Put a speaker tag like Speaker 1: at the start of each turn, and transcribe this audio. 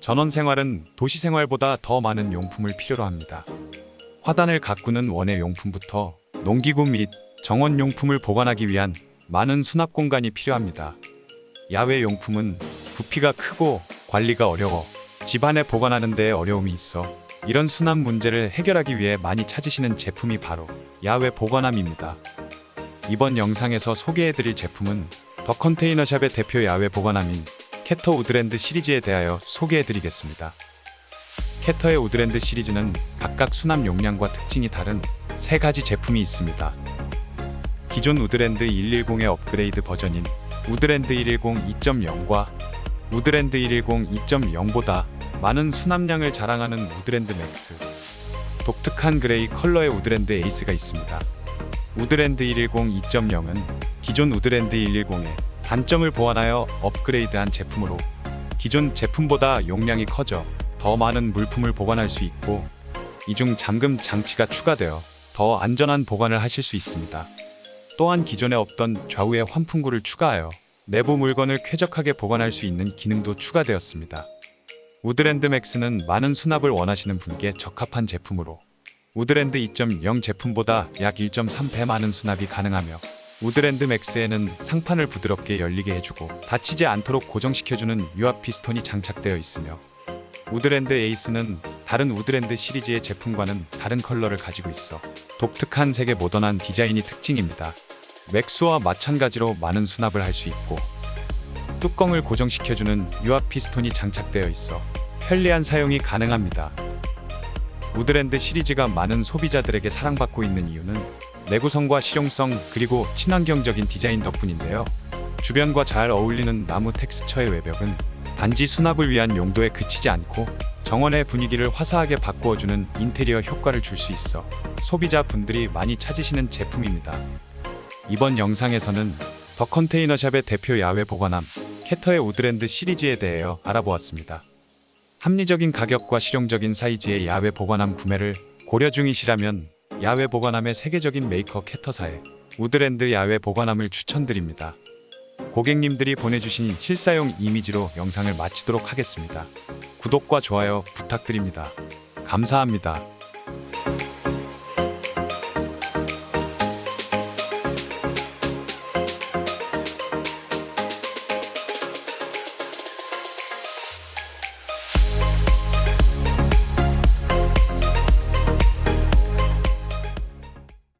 Speaker 1: 전원 생활은 도시 생활보다 더 많은 용품을 필요로 합니다. 화단을 가꾸는 원예 용품부터 농기구 및 정원 용품을 보관하기 위한 많은 수납 공간이 필요합니다. 야외 용품은 부피가 크고 관리가 어려워 집안에 보관하는 데 어려움이 있어 이런 수납 문제를 해결하기 위해 많이 찾으시는 제품이 바로 야외 보관함입니다. 이번 영상에서 소개해드릴 제품은 더 컨테이너샵의 대표 야외 보관함인 캐터 우드랜드 시리즈에 대하여 소개해드리겠습니다. 캐터의 우드랜드 시리즈는 각각 수납 용량과 특징이 다른 세 가지 제품이 있습니다. 기존 우드랜드 110의 업그레이드 버전인 우드랜드 110 2.0과 우드랜드 110 2.0보다 많은 수납량을 자랑하는 우드랜드 맥스. 독특한 그레이 컬러의 우드랜드 에이스가 있습니다. 우드랜드 110 2.0은 기존 우드랜드 110의 단점을 보완하여 업그레이드한 제품으로 기존 제품보다 용량이 커져 더 많은 물품을 보관할 수 있고 이중 잠금 장치가 추가되어 더 안전한 보관을 하실 수 있습니다. 또한 기존에 없던 좌우의 환풍구를 추가하여 내부 물건을 쾌적하게 보관할 수 있는 기능도 추가되었습니다. 우드랜드 맥스는 많은 수납을 원하시는 분께 적합한 제품으로 우드랜드 2.0 제품보다 약 1.3배 많은 수납이 가능하며 우드랜드 맥스에는 상판을 부드럽게 열리게 해주고 다치지 않도록 고정시켜주는 유압 피스톤이 장착되어 있으며 우드랜드 에이스는 다른 우드랜드 시리즈의 제품과는 다른 컬러를 가지고 있어 독특한 색의 모던한 디자인이 특징입니다. 맥스와 마찬가지로 많은 수납을 할 수 있고 뚜껑을 고정시켜주는 유압 피스톤이 장착되어 있어 편리한 사용이 가능합니다. 우드랜드 시리즈가 많은 소비자들에게 사랑받고 있는 이유는 내구성과 실용성 그리고 친환경적인 디자인 덕분인데요. 주변과 잘 어울리는 나무 텍스처의 외벽은 단지 수납을 위한 용도에 그치지 않고 정원의 분위기를 화사하게 바꾸어주는 인테리어 효과를 줄 수 있어 소비자분들이 많이 찾으시는 제품입니다. 이번 영상에서는 더 컨테이너샵의 대표 야외 보관함 캐터의 우드랜드 시리즈에 대하여 알아보았습니다. 합리적인 가격과 실용적인 사이즈의 야외 보관함 구매를 고려 중이시라면 야외 보관함의 세계적인 메이커 캐터사의 우드랜드 야외 보관함을 추천드립니다. 고객님들이 보내주신 실사용 이미지로 영상을 마치도록 하겠습니다. 구독과 좋아요 부탁드립니다. 감사합니다.